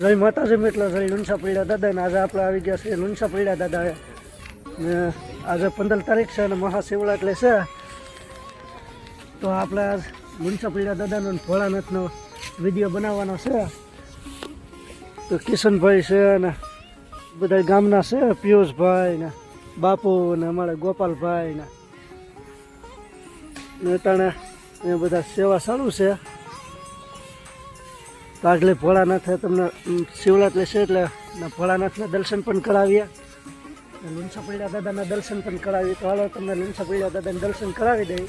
જય માતાજી મિત્રો, જય લુણસા પીડા દાદા ને આજે આપણે આવી ગયા છે લુણસા પીડા દાદા ને આજે પંદર તારીખ છે અને મહાશિવરા એટલે છે. તો આપણે આજ લુણસા પીડા દાદાનો ભોળાનાથનો વીડિયો બનાવવાનો છે. તો કિશનભાઈ છે અને બધા ગામના છે, પિયુષભાઈ ને બાપુ ને અમારા ગોપાલભાઈ ને તાણે એ બધા સેવા ચાલુ છે. આગલે ભોળાનાથે તમને ઉમ, છે એટલે ભોળાનાથના દર્શન પણ કરાવીએ. લુણસા પડ્યા દાદાના દર્શન પણ કરાવીએ. તો હાલો તમને લુણસા પીડા દાદાને દર્શન કરાવી દઈએ.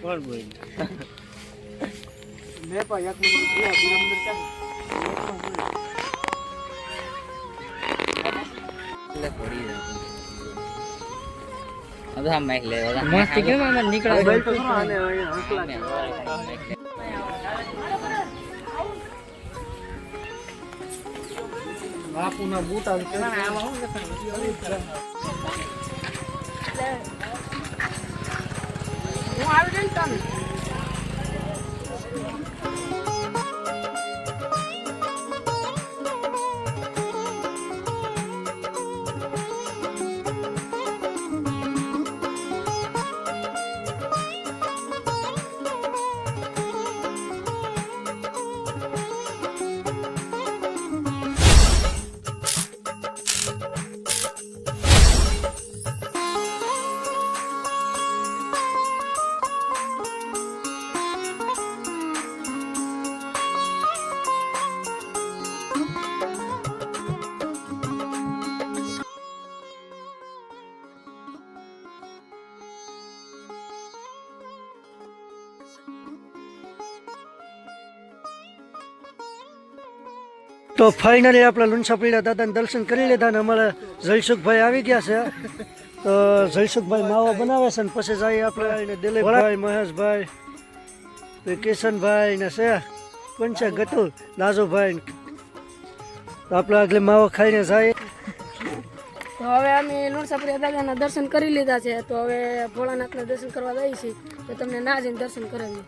કોણ બોલ મેં પણ એક મિનિટ જોયા, બિરામદર ક્યાં? મસ્તી કેમ આમાં નીકળે મોબાઈલ તો ખરો, આને અહીંયા હંકલા છે. બાપુના બૂટ આવી ગયા. તો ફાઇનલી આપણે લુણસાપડીના દાદાને દર્શન કરી લીધા ને અમારે જયસુખભાઈ આવી ગયા છે. તો જયસુખભાઈ માવો બનાવે છે ને પછી જઈએ આપણે દિલીપભાઈ, મહેશભાઈ કિશનભાઈ ને છે. કોણ છે? ગતુ દાજુભાઈ આપણે આગળ માવો ખાઈને જઈએ તો હવે અમે લુણસાપુરી દાદાના દર્શન કરી લીધા છે. તો હવે ભોળાનાથના દર્શન કરવા જઈએ છીએ તો તમને ના જઈને દર્શન કરાવીએ.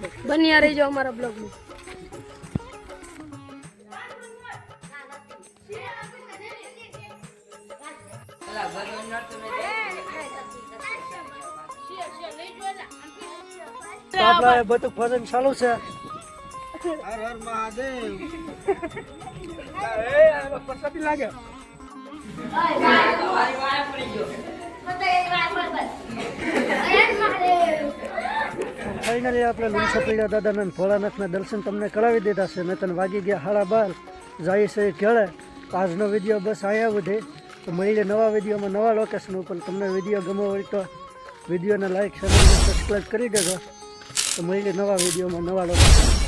બન્યા રહી જાઓ અમારા બ્લોગમાં આપણે બધું ભજન ચાલુ છે ફાઇનલી આપણે લુણસાપડીના દાદાના ભોળાનાથના દર્શન તમને કરાવી દીધા છે. મેં તને વાગી ગયા હાડા બાર. જાય છે ઘેળે આજનો વીડિયો બસ અહીંયા વધે તો મળીને નવા વિડીયોમાં નવા લોકેશન ઉપર. તમને વીડિયો ગમો હોય તો વિડીયોને લાઈક શેર સબસ્ક્રાઈબ કરી દેજો. તો મળીને નવા વિડીયોમાં નવા લોકેશન